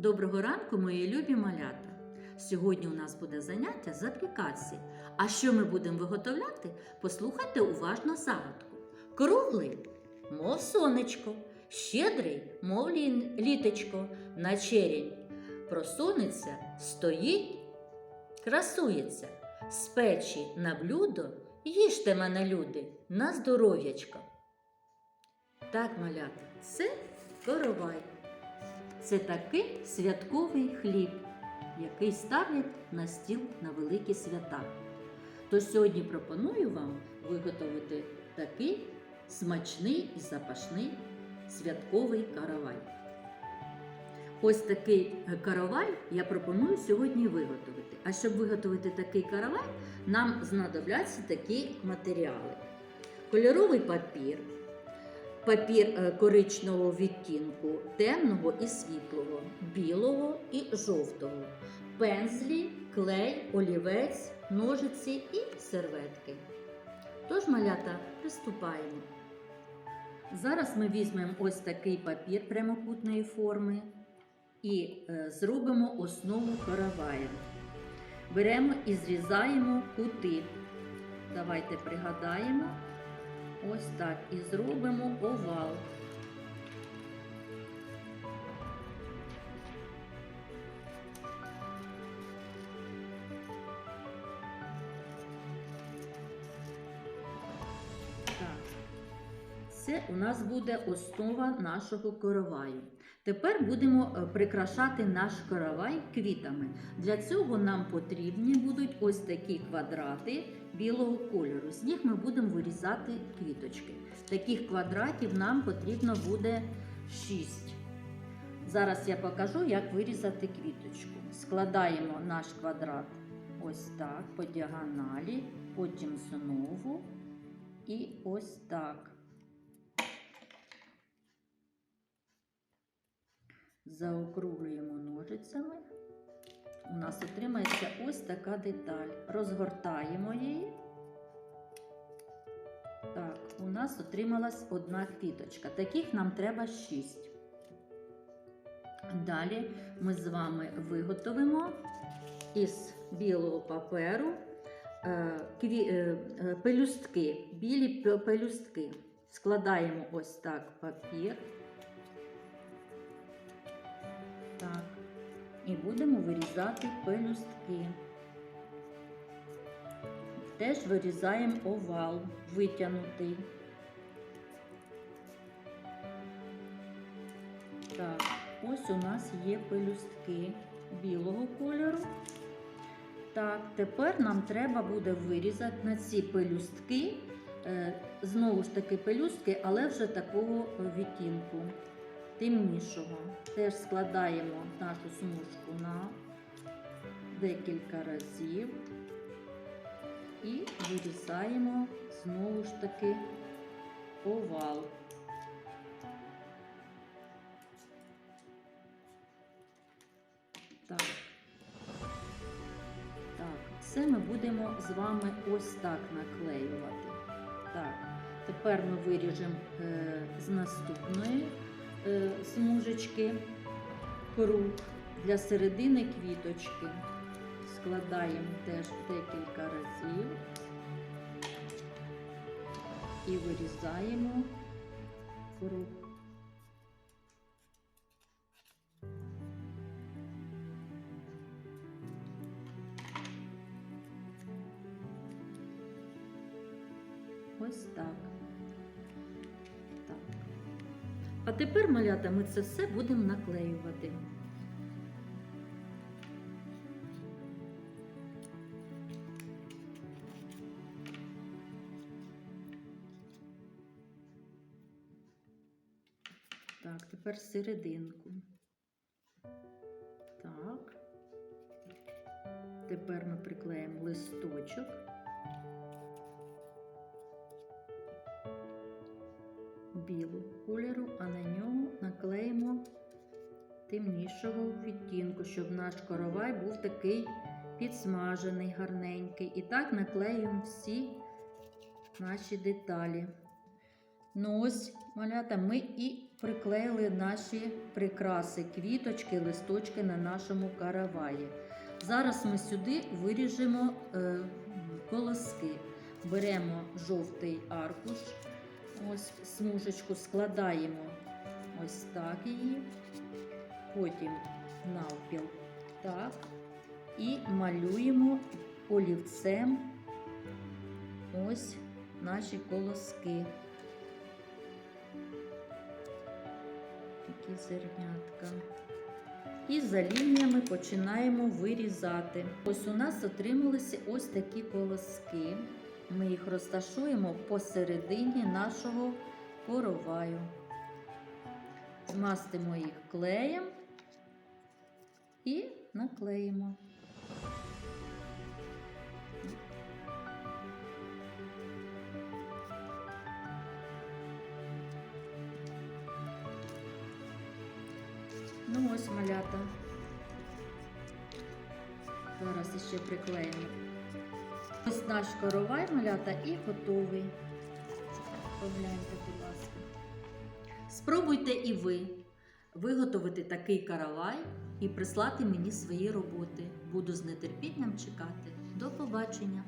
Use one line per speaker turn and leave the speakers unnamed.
Доброго ранку, мої любі малята! Сьогодні у нас буде заняття з аплікації. А що ми будемо виготовляти? Послухайте уважно загадку. Круглий, мов сонечко, щедрий, мов літечко, на черінь просунеться, стоїть, красується, з печі на блюдо, їжте мене, люди, на здоров'ячко. Так, малята, це коровай. Це такий святковий хліб, який ставлять на стіл на великі свята. Тож сьогодні пропоную вам виготовити такий смачний і запашний святковий каравай. Ось такий каравай я пропоную сьогодні виготовити. А щоб виготовити такий каравай, нам знадобляться такі матеріали: кольоровий папір, папір е, коричневого відтінку, темного і світлого, білого і жовтого, пензлі, клей, олівець, ножиці і серветки. Тож, малята, приступаємо. Зараз ми візьмемо ось такий папір прямокутної форми і е, зробимо основу каравая. Беремо і зрізаємо кути. Давайте пригадаємо. Ось так і зробимо овал. Це у нас буде основа нашого короваю. Тепер будемо е, прикрашати наш коровай квітами. Для цього нам потрібні будуть ось такі квадрати білого кольору. З них ми будемо вирізати квіточки. Таких квадратів нам потрібно буде 6. Зараз я покажу, як вирізати квіточку. Складаємо наш квадрат ось так, по діагоналі, потім знову і ось так. Заокруглюємо ножицями. У нас отримається ось така деталь. Розгортаємо її. Так, у нас отрималась одна квіточка. Таких нам треба 6. Далі ми з вами виготовимо із білого паперу е, е, е, пелюстки, білі пелюстки. Складаємо ось так папір. І будемо вирізати пелюстки. Теж вирізаємо овал витягнутий. Так, ось у нас є пелюстки білого кольору. Так, тепер нам треба буде вирізати на ці пелюстки, е, знову ж таки пелюстки, але вже такого відтінку темнішого. Теж складаємо нашу смужку на декілька разів і вирізаємо знову ж таки овал. Так. Так, це ми будемо з вами ось так наклеювати. Так, тепер ми виріжемо е, з наступної смужечки круг для середини квіточки. Складаємо теж декілька разів і вирізаємо круг. Ось. Так. А тепер, малята, ми це все будемо наклеювати. Так, тепер серединку. Так. Тепер ми приклеїмо листочок. Білого кольору, а на нього наклеїмо темнішого відтінку, щоб наш коровай був такий підсмажений, гарненький. І так наклеюємо всі наші деталі. Ну ось, малята, ми і приклеїли наші прикраси, квіточки, листочки на нашому караваї. Зараз ми сюди виріжемо е, колоски. Беремо жовтий аркуш, ось смужечку складаємо ось так її, потім навпіл так, і малюємо олівцем ось наші колоски. Такі зернятка. І за лініями починаємо вирізати. Ось у нас отрималися ось такі колоски. Ми їх розташуємо посередині нашого короваю. Змастимо їх клеєм і наклеїмо. Ну ось малята. Зараз іще приклеїмо. Ось наш коровай малята і готовий. Погляньте, будь ласка. Спробуйте і ви виготовити такий каравай і прислати мені свої роботи. Буду з нетерпінням чекати. До побачення!